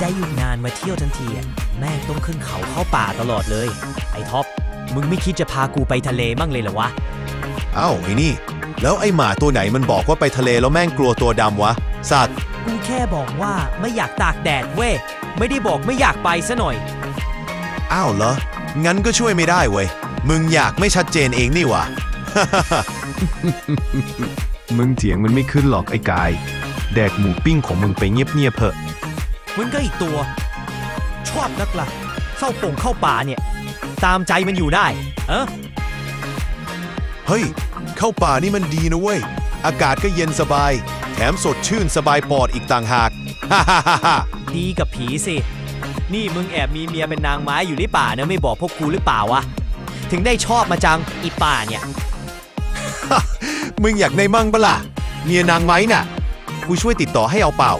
ได้หยุดงานมาเที่ยวทันทีอะแม่งต้องขึ้นเขาเข้าป่าตลอดเลย ไอ้ท็อป มึงไม่คิดจะพากูไปทะเลบ้างเลยเหรอวะ เอ้าไอ้นี่ แล้วไอ้หมาตัวไหนมันบอกว่าไปทะเลแล้วแม่งกลัวตัวดำวะ สัตว์ กูแค่บอกว่าไม่อยากตากแดดเว้ย ไม่ได้บอกไม่อยากไปซะหน่อย อ้าวเหรอ งั้นก็ช่วยไม่ได้เว้ย มึงอยากไม่ชัดเจนเองนี่หวะมึงเถียงมันไม่ขึ้นหรอกไอ้กาย แดกหมูปิ้งของมึงไปเงียบๆเถอะ มึงก็อีกตัว ชอบนักละ่ะเข้าป่งเข้าป่าเนี่ย ตามใจมันอยู่ได้เออเฮ้ย เข้าป่านี่มันดีนะเว้ย อากาศก็เย็นสบาย แถมสดชื่นสบายปอดอีกต่างหากฮ่าฮ่าฮ่าฮ่าดีกับผีสิ นี่มึงแอบมีเมียเป็นนางไม้อยู่ในป่านะไม่บอกพวกกูหรือเปล่าวะ ถึงได้ชอบมาจังอีป่าเนี่ย มึงอยากในมั่งปะล่ะ เมียนางไม้น่ะ กูช่วยติดต่อให้เอาเปล่า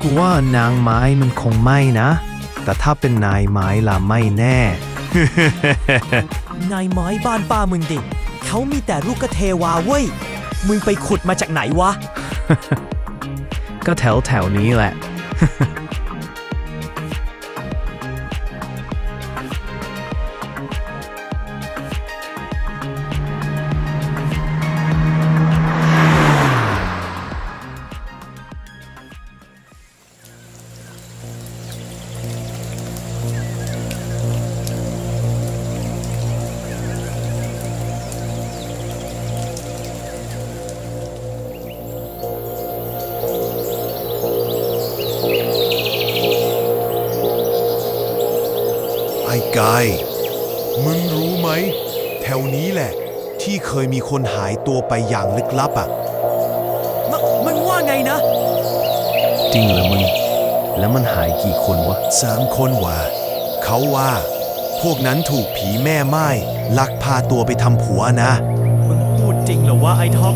กูว่านางไม้มันคงไม่นะ แต่ถ้าเป็นนายไม้ล่ะไม่แน่ นายไม้บ้านป้ามึงดิ เขามีแต่ลูกกระเทวาเว้ย มึงไปขุดมาจากไหนวะ ก็แถวแถวๆนี้แหละ ไอ้กาย มึงรู้ไหม แถวนี้แหละ ที่เคยมีคนหายตัวไปอย่างลึกลับอะ มมึงว่าไงนะ จริงเหรอมึง แล้วมันหายกี่คนวะ สามคนว่า เขาว่า พวกนั้นถูกผีแม่ไม้ลักพาตัวไปทำผัวนะ มึงพูดจริงเหรอวะไอ้ท็อป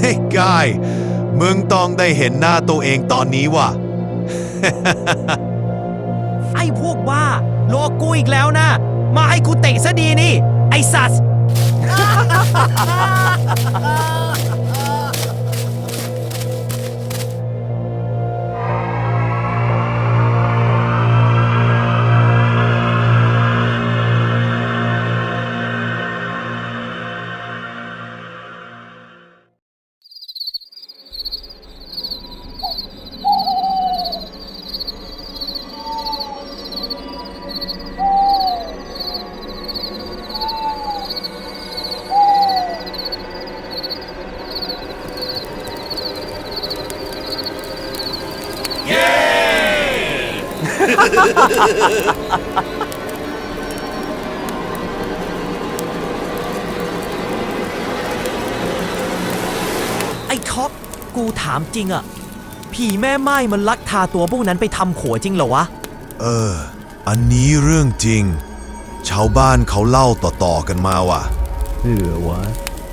เฮ้ยกายมึงต้องได้เห็นหน้าตัวเองตอนนี้ว่ะ ไอ้พวกบ้าโลกูอีกแล้วนะ มาให้กูเตะซะดีนี่ ไอ้สัส ไอ้ท็อปกูถามจริงอะผีแม่ไม้มันลักพาตัวพวกนั้นไปทำขัวจริงเหรอวะ เออ อันนี้เรื่องจริง ชาวบ้านเขาเล่าต่อๆกันมาว่ะ เออวะ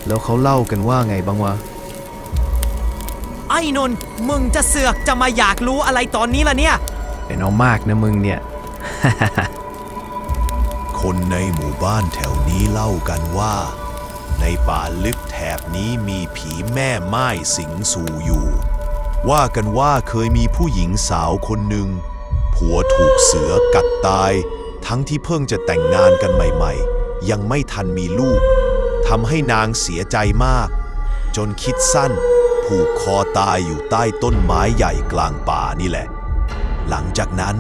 แล้วเขาเล่ากันว่าไงบ้างวะ ไอ้นนท์มึงจะเสือกจะมาอยากรู้อะไรตอนนี้ล่ะเนี่ย ไอ้น้องมากนะมึงเนี่ย คนในหมู่บ้านแถวนี้เล่ากันว่า ในป่าลึกแถบนี้มีผีแม่ไม้สิงสู่อยู่ ว่ากันว่าเคยมีผู้หญิงสาวคนหนึ่ง ผัวถูกเสือกัดตาย ทั้งที่เพิ่งจะแต่งงานกันใหม่ๆ ยังไม่ทันมีลูกทำให้นางเสียใจมาก จนคิดสั้นผูกคอตายอยู่ใต้ต้นไม้ใหญ่กลางป่านี่แหละ หลังจากนั้น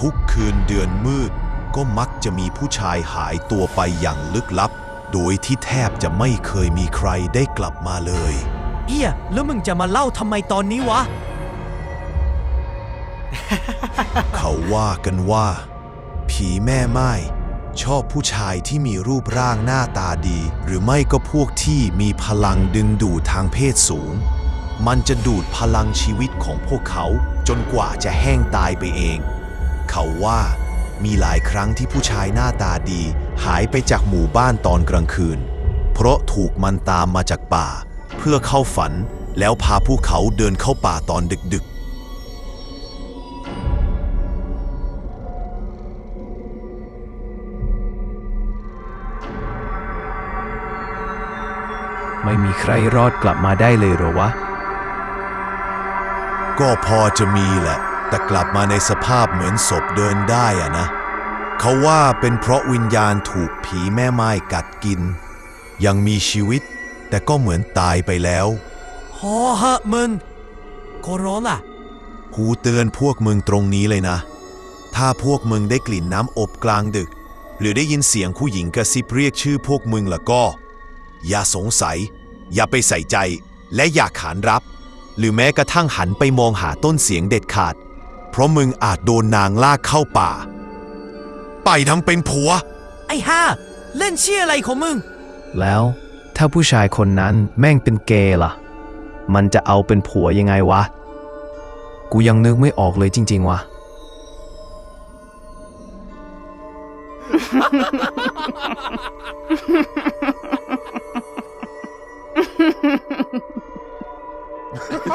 ทุกคืนเดือนมืด ก็มักจะมีผู้ชายหายตัวไปอย่างลึกลับ โดยที่แทบจะไม่เคยมีใครได้กลับมาเลย เอียแล้วมึงจะมาเล่าทำไมตอนนี้วะ เขาว่ากันว่า ผีแม่ไม้ชอบผู้ชายที่มีรูปร่างหน้าตาดี หรือไม่ก็พวกที่มีพลังดึงดูดทางเพศสูง มันจะดูดพลังชีวิตของพวกเขา จนกว่าจะแห้งตายไปเอง เขาว่ามีหลายครั้งที่ผู้ชายหน้าตาดีหายไปจากหมู่บ้านตอนกลางคืน เพราะถูกมันตามมาจากป่า เพื่อเข้าฝันแล้วพาผู้เขาเดินเข้าป่าตอนดึกๆ ไม่มีใครรอดกลับมาได้เลยหรอวะ ก็พอจะมีแหละ แต่กลับมาในสภาพเหมือนศพเดินได้อะนะ เขาว่าเป็นเพราะวิญญาณถูกผีแม่ไม้กัดกิน ยังมีชีวิต แต่ก็เหมือนตายไปแล้วพอเหอะมึงโคโรล่ะหูเตือนพวกมึงตรงนี้เลยนะ ถ้าพวกมึงได้กลิ่นน้ำอบกลางดึก หรือได้ยินเสียงผู้หญิงกระซิบเรียกชื่อพวกมึงละก็ อย่าสงสัย อย่าไปใส่ใจและอย่าขานรับ หรือแม้กระทั่งหันไปมองหาต้นเสียงเด็ดขาด เพราะมึงอาจโดนนางลากเข้าป่า ไปทำเป็นผัว ไอ้ห่าเล่นเชี่ยอะไรของมึง แล้วถ้าผู้ชายคนนั้นแม่งเป็นเกย์ล่ะ มันจะเอาเป็นผัวยังไงวะ กูยังนึกไม่ออกเลยจริง ๆวะ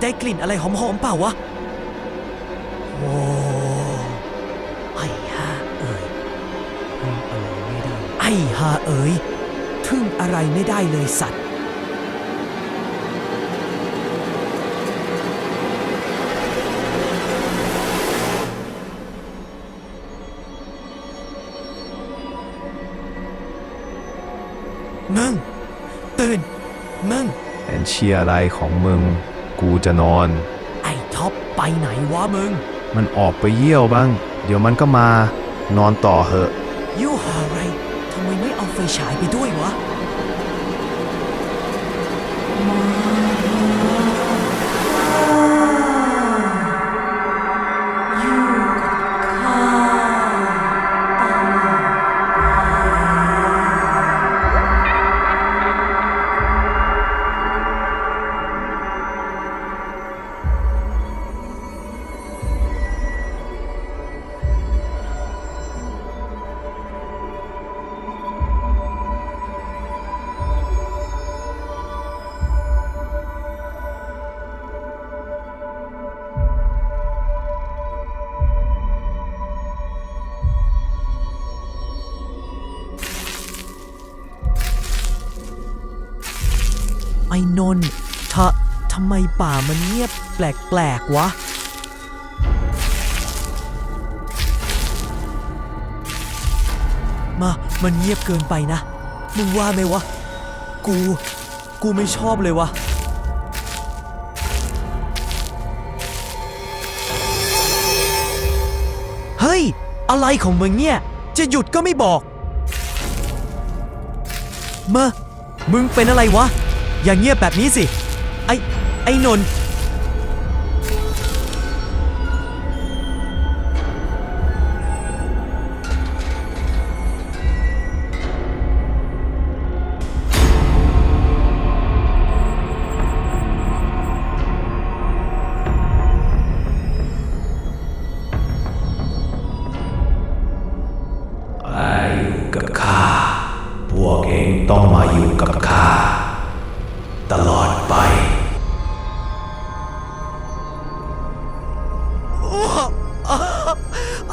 ได้กลิ่นอะไรหอมๆเปล่าวะ โอ้ไอ้ห่าเอ๋ยทึ่งอะไรไม่ได้ ไอ้ห่าเอ๋ยทึ่งอะไรไม่ได้เลยสัตว์ มึง ตื่น มึงเป็นเชียอะไรของมึง กูจะนอน ไอ้ท็อปไปไหนวะมึง มันออกไปเยี่ยวบ้าง เดี๋ยวมันก็มา นอนต่อเหอะยูหาอะไรทำไมไม่เอาไฟฉายไปด้วยวะ นนท์ทะทำไมป่ามันเงียบแปลกๆวะ มา มันเงียบเกินไปนะ มึงว่าไหมวะ กู กูไม่ชอบเลยวะเฮ้ย อะไรของมึงเนี่ย จะหยุดก็ไม่บอกมามึงเป็นอะไรวะ อย่างเงียบแบบนี้สิ ไอ้ ไอ้นนท์อยู่กับข้า พวกเองต้องมาอยู่กับข้า ตลอดไป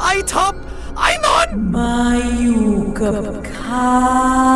ไอ้ท็อปไอ้นอน มาอยู่กับข้า